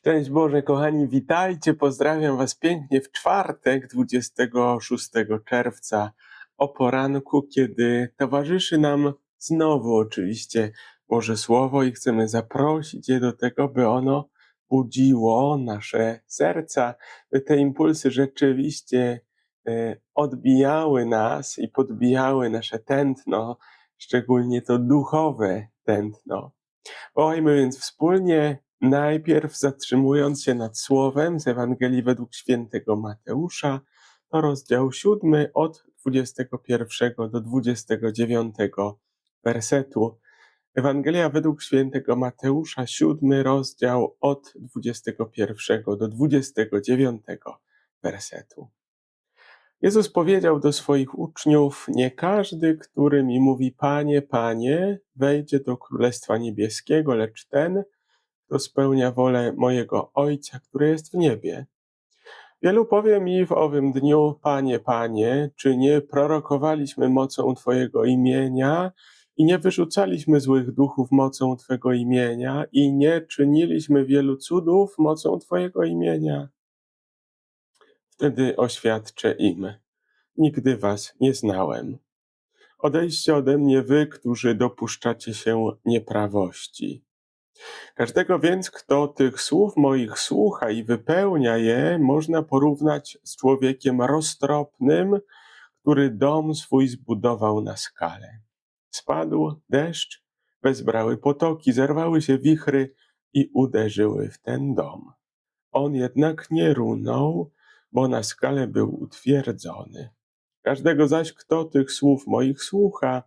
Szczęść Boże, kochani, witajcie. Pozdrawiam Was pięknie w czwartek, 26 czerwca o poranku, kiedy towarzyszy nam znowu oczywiście Boże Słowo i chcemy zaprosić je do tego, by ono budziło nasze serca, by te impulsy rzeczywiście e, odbijały nas i podbijały nasze tętno, szczególnie to duchowe tętno. Wołajmy więc wspólnie, najpierw zatrzymując się nad słowem z Ewangelii według świętego Mateusza, to rozdział 7 od 21 do 29 wersetu. Ewangelia według świętego Mateusza, 7 rozdział od 21 do 29 wersetu. Jezus powiedział do swoich uczniów: Nie każdy, który mi mówi, Panie, Panie, wejdzie do Królestwa Niebieskiego, lecz ten, kto spełnia wolę mojego Ojca, który jest w niebie. Wielu powie mi w owym dniu: Panie, Panie, czy nie prorokowaliśmy mocą Twojego imienia i nie wyrzucaliśmy złych duchów mocą Twego imienia i nie czyniliśmy wielu cudów mocą Twojego imienia? Wtedy oświadczę im: Nigdy was nie znałem. Odejdźcie ode mnie, wy, którzy dopuszczacie się nieprawości. Każdego więc, kto tych słów moich słucha i wypełnia je, można porównać z człowiekiem roztropnym, który dom swój zbudował na skale. Spadł deszcz, wezbrały potoki, zerwały się wichry i uderzyły w ten dom. On jednak nie runął, bo na skale był utwierdzony. Każdego zaś, kto tych słów moich słucha,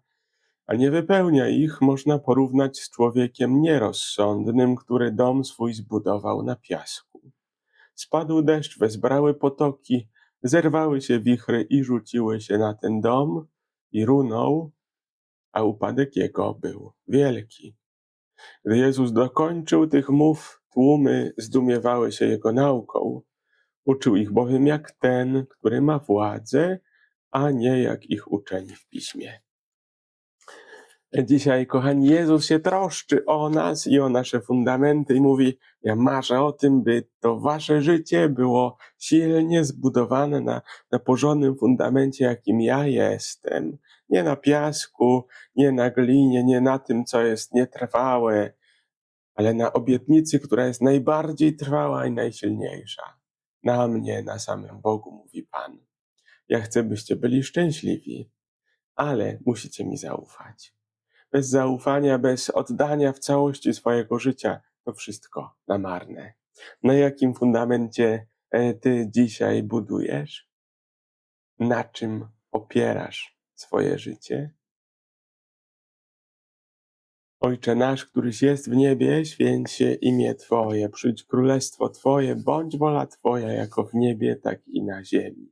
a nie wypełnia ich, można porównać z człowiekiem nierozsądnym, który dom swój zbudował na piasku. Spadł deszcz, wezbrały potoki, zerwały się wichry i rzuciły się na ten dom i runął, a upadek jego był wielki. Gdy Jezus dokończył tych mów, tłumy zdumiewały się jego nauką. Uczył ich bowiem jak ten, który ma władzę, a nie jak ich uczeni w piśmie. Dzisiaj, kochani, Jezus się troszczy o nas i o nasze fundamenty i mówi: Ja marzę o tym, by to wasze życie było silnie zbudowane na, na porządnym fundamencie, jakim ja jestem. Nie na piasku, nie na glinie, nie na tym, co jest nietrwałe, ale na obietnicy, która jest najbardziej trwała i najsilniejsza. Na mnie, na samym Bogu, mówi Pan. Ja chcę, byście byli szczęśliwi, ale musicie mi zaufać. Bez zaufania, bez oddania w całości swojego życia, to wszystko na marne. Na jakim fundamencie e, ty dzisiaj budujesz? Na czym opierasz swoje życie? Ojcze nasz, któryś jest w niebie, święć się imię Twoje, przyjdź królestwo Twoje, bądź wola Twoja jako w niebie, tak i na ziemi.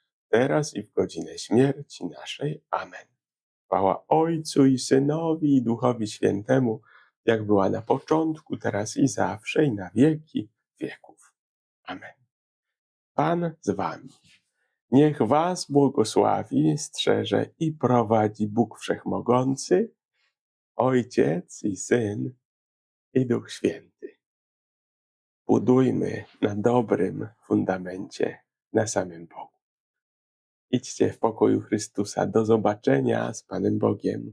teraz i w godzinę śmierci naszej. Amen. Chwała Ojcu i Synowi i Duchowi Świętemu, jak była na początku, teraz i zawsze i na wieki wieków. Amen. Pan z Wami. Niech Was błogosławi, strzeże i prowadzi Bóg Wszechmogący, Ojciec i Syn i Duch Święty. Budujmy na dobrym fundamencie, na samym Bogu. Idźcie w pokoju Chrystusa. Do zobaczenia z Panem Bogiem.